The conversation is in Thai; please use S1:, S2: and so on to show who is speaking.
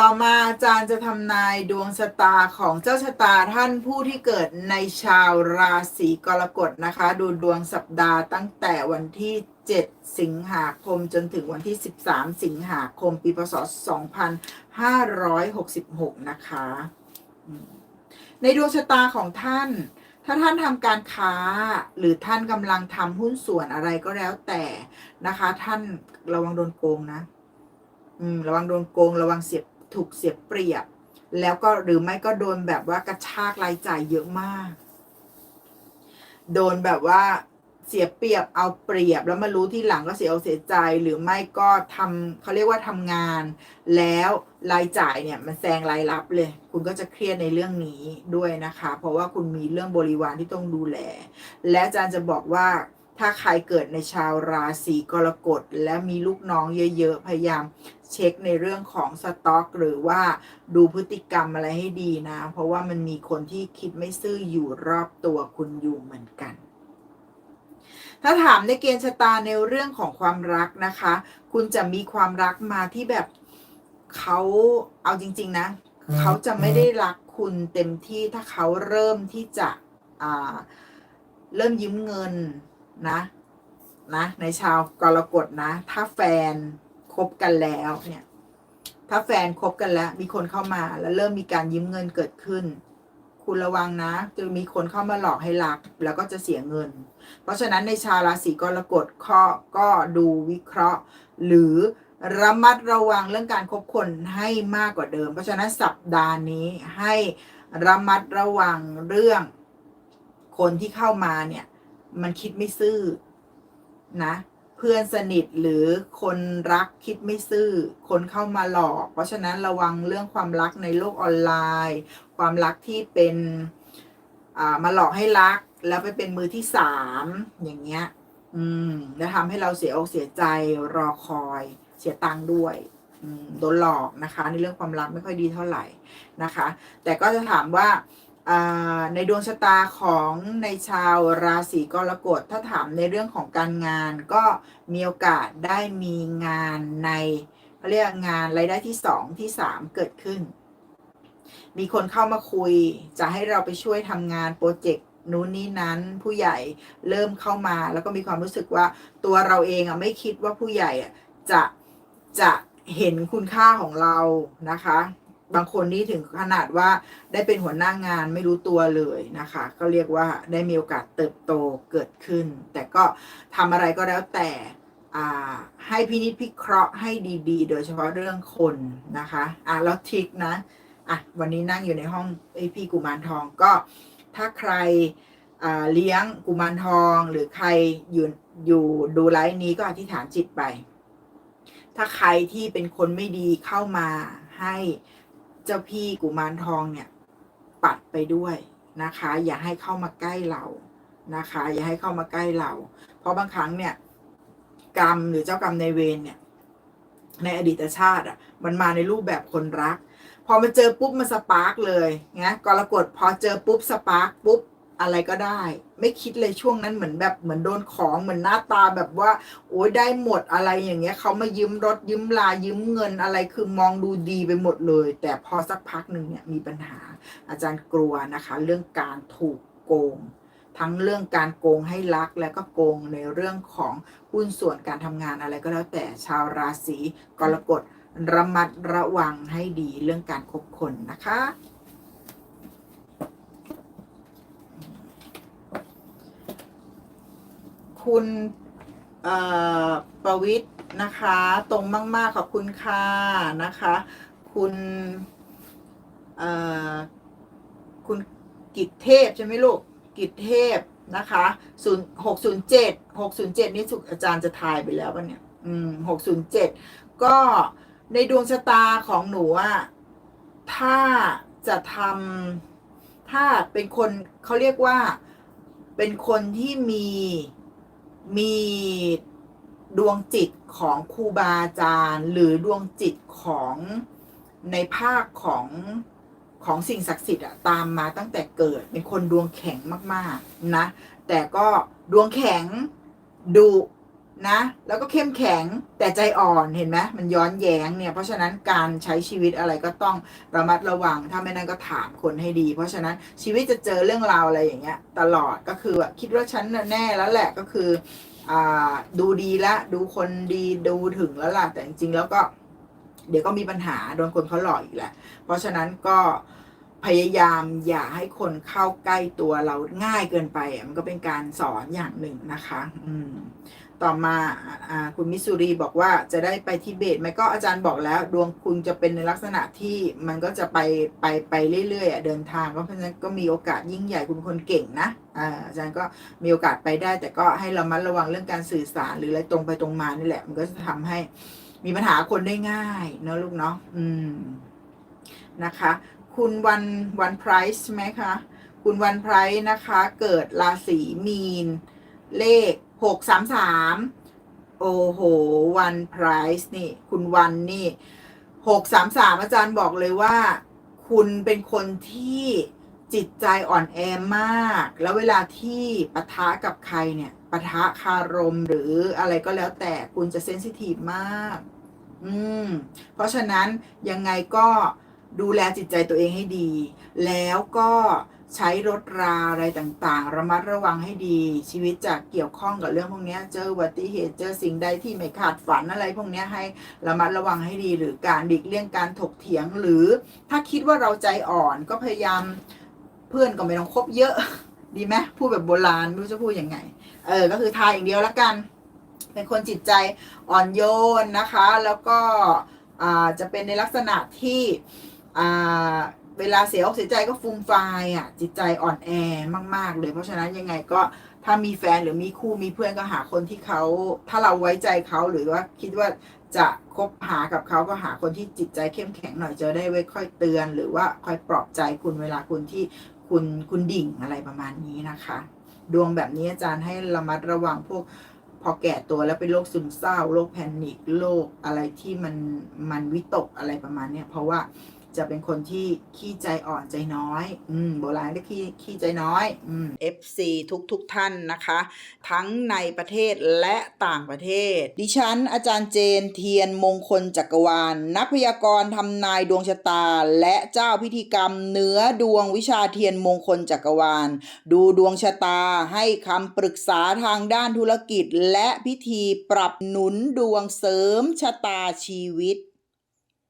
S1: ต่อมาอาจารย์จะทำนายดวงชะตาของเจ้าชะตาท่านผู้ที่เกิดในชาวราศีกรกฎนะคะ ดูดวงสัปดาห์ตั้งแต่วันที่ 7 สิงหาคมจนถึงวันที่ 13 สิงหาคมปีพศ 2566 นะคะ ในดวงชะตาของท่าน ถ้าท่านทำการค้าหรือท่านกำลังทำหุ้นส่วนอะไรก็แล้วแต่นะคะ ท่านระวังโดนโกงนะ อืม ระวังโดนโกง ระวังเสีย ถูกเสียเปรียบ แล้วก็หรือไม่ก็โดนแบบว่ากระชากรายจ่ายเยอะมาก โดนแบบว่าเสียเปรียบเอาเปรียบแล้วมารู้ที่หลังก็เสียเอาเสียใจหรือไม่ก็ทำเขาเรียกว่าทำงาน แล้วรายจ่ายเนี่ยมันแซงรายรับเลย คุณก็จะเครียดในเรื่องนี้ด้วยนะคะ เพราะว่าคุณมีเรื่องบริวารที่ต้องดูแล และอาจารย์จะบอกว่า ถ้าใครเกิดในชาวราศีกรกฎและมีลูกน้องเยอะๆ พยายามเช็คในเรื่องของสต็อก หรือว่าดูพฤติกรรมอะไรให้ดีนะ เพราะว่ามันมีคนที่คิดไม่ซื่ออยู่รอบตัวคุณอยู่เหมือนกัน ถ้าถามในเกณฑ์ชะตาในเรื่องของความรักนะคะ คุณจะมีความรักมาที่แบบเขาเอาจริง ๆ นะ เขาจะไม่ได้รักคุณเต็มที่ถ้าเขาเริ่มที่จะเริ่มยืมเงิน นะนะในชาวกรกฎนะ ถ้าแฟนคบกันแล้วเนี่ย ถ้าแฟนคบกันแล้ว มีคนเข้ามาแล้วเริ่มมีการยืมเงินเกิดขึ้น คุณระวังนะ จะมีคนเข้ามาหลอกให้รัก แล้วก็จะเสียเงิน เพราะฉะนั้นในชาวราศีกรกฎข้อก็ดูวิเคราะห์ หรือระมัดระวังเรื่องการคบคนให้มากกว่าเดิม เพราะฉะนั้นสัปดาห์นี้ให้ระมัดระวังเรื่องคนที่เข้ามาเนี่ย มันคิดไม่ซื่อนะ เพื่อนสนิทหรือคนรักคิดไม่ซื่อ คนเข้ามาหลอก เพราะฉะนั้นระวังเรื่องความรักในโลกออนไลน์ ความรักที่เป็นอ่ามาหลอกให้รัก แล้วไปเป็นมือที่สามอย่างเงี้ย อืมแล้วทำให้เราเสียอกเสียใจรอคอย เสียตังค์ด้วยโดนหลอกนะคะ ในเรื่องความรักไม่ค่อยดีเท่าไหร่นะคะ แต่ก็จะถามว่า ในดวงชะตาของในชาวราศีกรกฎถ้าถามในเรื่องของการงานก็มีโอกาสได้มีงานในเขาเรียกงานรายได้ที่สองที่สามเกิดขึ้น มีคนเข้ามาคุยจะให้เราไปช่วยทำงานโปรเจกต์นู้นนี้นั้นผู้ใหญ่เริ่มเข้ามาแล้วก็มีความรู้สึกว่าตัวเราเองอะไม่คิดว่าผู้ใหญ่อะจะจะเห็นคุณค่าของเรานะคะ บางคนนี่ถึงขนาดว่าได้เป็นหัวหน้างานไม่รู้ตัวเลยนะคะ ก็เรียกว่าได้มีโอกาสเติบโตเกิดขึ้น แต่ก็ทำอะไรก็แล้วแต่อ่าให้พินิจพิเคราะห์ให้ดีๆ โดยเฉพาะเรื่องคนนะคะอะแล้วทิกนะอะวันนี้นั่งอยู่ในห้องไอพี่กุมารทองก็ถ้าใครอ่าเลี้ยงกุมารทอง หรือใครอยู่อยู่ดูไลฟ์นี้ก็อธิษฐานจิตไป ถ้าใครที่เป็นคนไม่ดีเข้ามาให้ เจ้าพี่กุมารทองเนี่ย ปัดไปด้วยนะคะ อย่าให้เข้ามาใกล้เรานะคะ อย่าให้เข้ามาใกล้เรา เพราะบางครั้งเนี่ย กรรมหรือเจ้ากรรมในเวรเนี่ย ในอดีตชาติอะ มันมาในรูปแบบคนรัก พอมาเจอปุ๊บมันสปาร์กเลยนะกรกฎพอเจอปุ๊บสปาร์กปุ๊บอะไรก็ได้ ไม่คิดเลยช่วงนั้นเหมือนแบบเหมือนโดนของเหมือนหน้าตาแบบว่า โอ้ยได้หมดอะไรอย่างเงี้ยเขามายืมรถยืมลายืมเงินอะไรคือมองดูดีไปหมดเลย แต่พอสักพักหนึ่งเนี่ยมีปัญหา อาจารย์กลัวนะคะ เรื่องการถูกโกง ทั้งเรื่องการโกงให้รักและก็โกงในเรื่องของหุ้นส่วนการทำงานอะไรก็แล้วแต่ชาวราศีกรกฎระมัดระวังให้ดีเรื่องการคบคนนะคะ คุณประวิทย์นะคะ ตรงมาก ๆ ขอบคุณค่ะนะคะ คุณคุณกิตเทพใช่ไหมลูก กิตเทพนะคะศูนย์หกศูนย์เจ็ดหกศูนย์เจ็ดนี่สุกอาจารย์จะทายไปแล้วปะเนี่ย อืมหกศูนย์เจ็ดก็ในดวงชะตาของหนูอะถ้าจะทำถ้าเป็นคนเขาเรียกว่าเป็นคนที่มี มีดวงจิตของครูบาอาจารย์ หรือดวงจิตของในภาคของของสิ่งศักดิ์สิทธิ์อะตามมาตั้งแต่เกิดเป็นคนดวงแข็งมาก ๆ นะ แต่ก็ดวงแข็งดุ นะ แล้วก็เข้มแข็งแต่ใจอ่อนเห็นไหมมันย้อนแย้งเนี่ย เพราะฉะนั้นการใช้ชีวิตอะไรก็ต้องระมัดระวัง ถ้าไม่นั้นก็ถามคนให้ดี เพราะฉะนั้นชีวิตจะเจอเรื่องราวอะไรอย่างเงี้ย ตลอดก็คือคิดว่าฉันแน่แล้วแหละก็คืออดูดีละดูคนดีดูถึงแล้วล่ะ แต่จริงๆแล้วก็ เดี๋ยวก็มีปัญหาโดนคนเขาหลอกอีกแหละ เพราะฉะนั้นก็พยายามอย่าให้คนเข้าใกล้ตัวเราง่ายเกินไปมันก็เป็นการสอนอย่างหนึ่งนะคะ อืม ต่อมาอคุณมิสซูรีบอกว่าจะได้ไปทิเบตไหมก็อาจารย์บอกแล้ว ดวงคุณจะเป็นในลักษณะที่มันก็จะไปไปไปเรื่อยๆอเดินทางก็เพราะฉะนั้นก็มีโอกาสยิ่งใหญ่คุณเป็นคนเก่งนะอาจารย์ก็มีโอกาสไปได้ แต่ก็ให้เรามัดระวังเรื่องการสื่อสารหรืออะไรตรงไปตรงมานี่แหละ มันก็จะทำให้มีปัญหาคนได้ง่ายเนอะลูกเนาะอืมนะคะ คุณวันวันไพรส์ใช่ไหมคะคุณวันไพรส์นะคะ เกิดราศีมีนเลข หกสามสามโอ้โหวันไพรส์นี่ คุณวันนี่หกสามสามอาจารย์บอกเลยว่า คุณเป็นคนที่จิตใจอ่อนแอมาก แล้วเวลาที่ปะทะกับใครเนี่ยปะทะคารมหรืออะไรก็แล้วแต่คุณจะเซนซิทีฟมาก อืม เพราะฉะนั้นยังไงก็ดูแลจิตใจตัวเองให้ดี แล้วก็ ใช้รถราอะไรต่างๆ ระมัดระวังให้ดี ชีวิตจะเกี่ยวข้องกับเรื่องพวกนี้เจออุบัติเหตุเจอสิ่งใดที่ไม่คาดฝันอะไรพวกนี้ให้ระมัดระวังให้ดี หรือการดิกเลี่ยงการถกเถียงหรือ ถ้าคิดว่าเราใจอ่อนก็พยายามเพื่อนก็ไม่ต้องคบเยอะ ดีไหมพูดแบบโบราณไม่รู้จะพูดยังไงเออก็คือทายอย่างเดียวละกัน เป็นคนจิตใจอ่อนโยนนะคะ แล้วก็จะเป็นในลักษณะที่ เวลาเสียอกเสียใจก็ฟูมฟายอะ จิตใจอ่อนแอมาก ๆ เลย เพราะฉะนั้นยังไงก็ถ้ามีแฟนหรือมีคู่มีเพื่อนก็หาคนที่เขาถ้าเราไว้ใจเขาหรือว่าคิดว่าจะคบหากับเขาก็หาคนที่จิตใจเข้มแข็งหน่อยจะได้ไว้ค่อยเตือน หรือว่าคอยปลอบใจคุณเวลาคุณที่คุณคุณดิ่งอะไรประมาณนี้นะคะ ดวงแบบนี้อาจารย์ให้ระมัดระวังพวกพอแก่ตัวแล้วเป็นโรคซึมเศร้าโรคแพนิคโรคอะไรที่มันมันวิตกอะไรประมาณเนี้ยเพราะว่า จะเป็นคนที่ขี้ใจอ่อนใจน้อย อืม โบราณเรียกขี้ขี้ใจน้อย อืม FC ทุกทุกท่านนะคะ ทั้งในประเทศและต่างประเทศ ดิฉัน อาจารย์เจนเทียนมงคลจักรวาล นักพยากรณ์ทำนายดวงชะตา และเจ้าพิธีกรรมเนื้อดวงวิชาเทียนมงคลจักรวาล ดูดวงชะตาให้คำปรึกษาทางด้านธุรกิจ และพิธีปรับหนุนดวงเสริมชะตาชีวิต